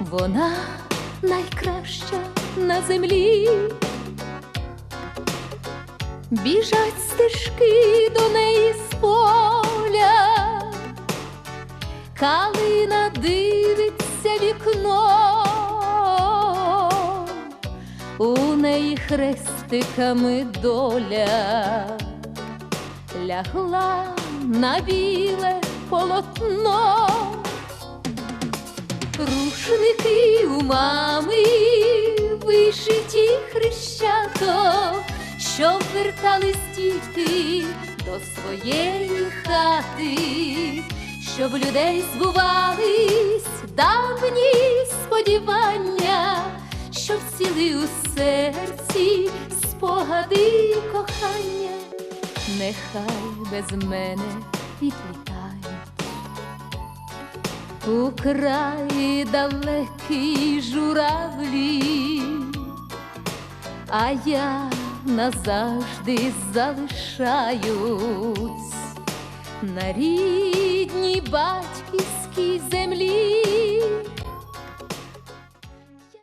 вона найкраща на землі. Біжать стежки до неї з поля, калина дивиться вікно, у неї хрестиками доля лягла на біле полотно. Рушники у мами вишиті хрещато, щоб вертались діти до своєї хати, щоб людей збувались давні сподівання, щоб сіли у серці спогади кохання, нехай без мене відлітають. У краї далекий журавлі, а я назавжди залишаюсь на рідній батьківській землі.